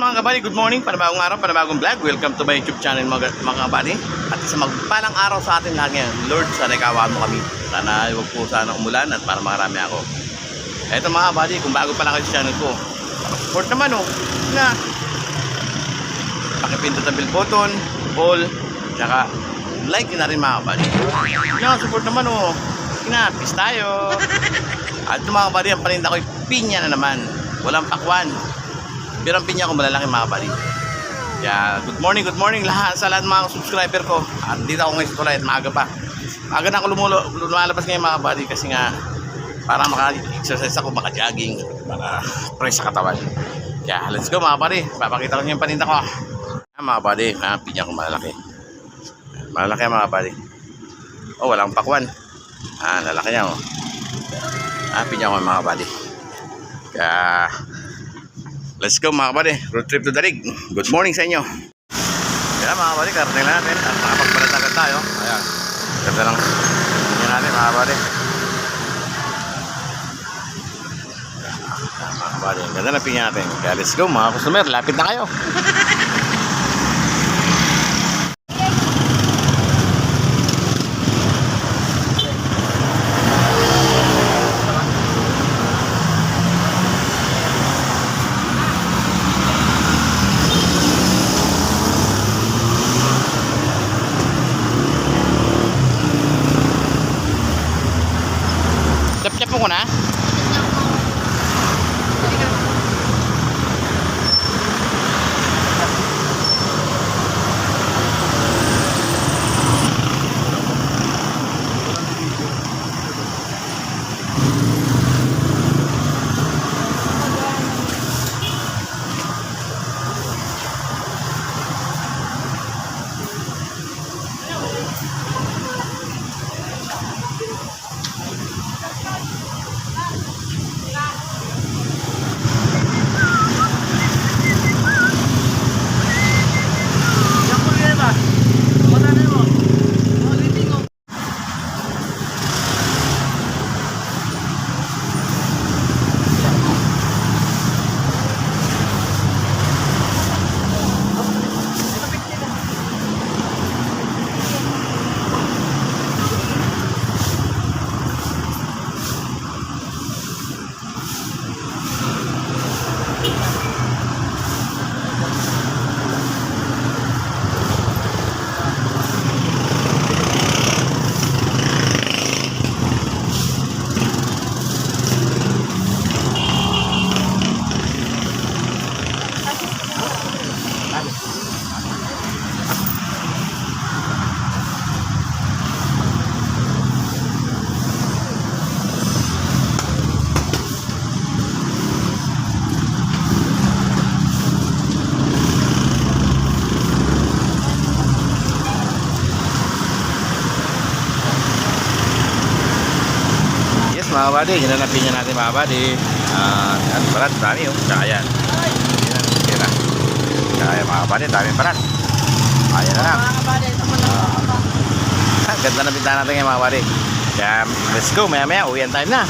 mga kabali, good morning, panabagong araw, panabagong vlog. Welcome to my YouTube channel mga, mga kabali. At isang magpalang araw sa atin lahat ngayon. Lord, sana ikawahan mo kami. Sana huwag po sana umulan at para makarami ako. Eto mga kabali, kung bago pa lang kayo sa channel ko, support naman oh, na pakipindot ang bell button, all, tsaka like na rin mga kabali. Yan, support naman oh. Na, peace tayo. At mga kabali, ang paninda ko pinya na naman. Walang pakwan. Pero ang pinya ko malalaki mga kabali. Kaya good morning, good morning lahat sa lahat mga subscriber ko. At dito ako ngayon sa tulay at maaga pa. Maaga na ako lumulo, lumalabas ngayon mga kabali kasi nga para maka-exercise ako, maka-jogging, para fresh sa katawan. Kaya let's go mga kabali. Papakita ko niyo yung paninda ko. Ah, mga kabali, ah, pinya ko malalaki. Malalaki mga kabali. Oh, walang pakwan. Ah, lalaki niya oh. Ah, pinya ko mga kabali. Kaya Let's go mga kabady. Road trip to Darig. Good morning sa inyo. Kaya mga kabady, karating na natin. At makapagpalat agad tayo. Ayan. Ganda lang. Hindi natin mga kabady. Mga kabady, ang ganda na pinya natin. Kaya let's go mga customer. Lapit na kayo. Tap-tap mo ko na. Yes mga kabady, hinanapin niya natin mga kabady. Ah, yan, barat, dami oh. Tsaka yan. Yan, na. Tsaka yan mga kabady, dami barat. Ayan na lang. Ah, ganda na bintahan natin ngayon mga kabady. Kaya let's go, maya maya, uwian time na.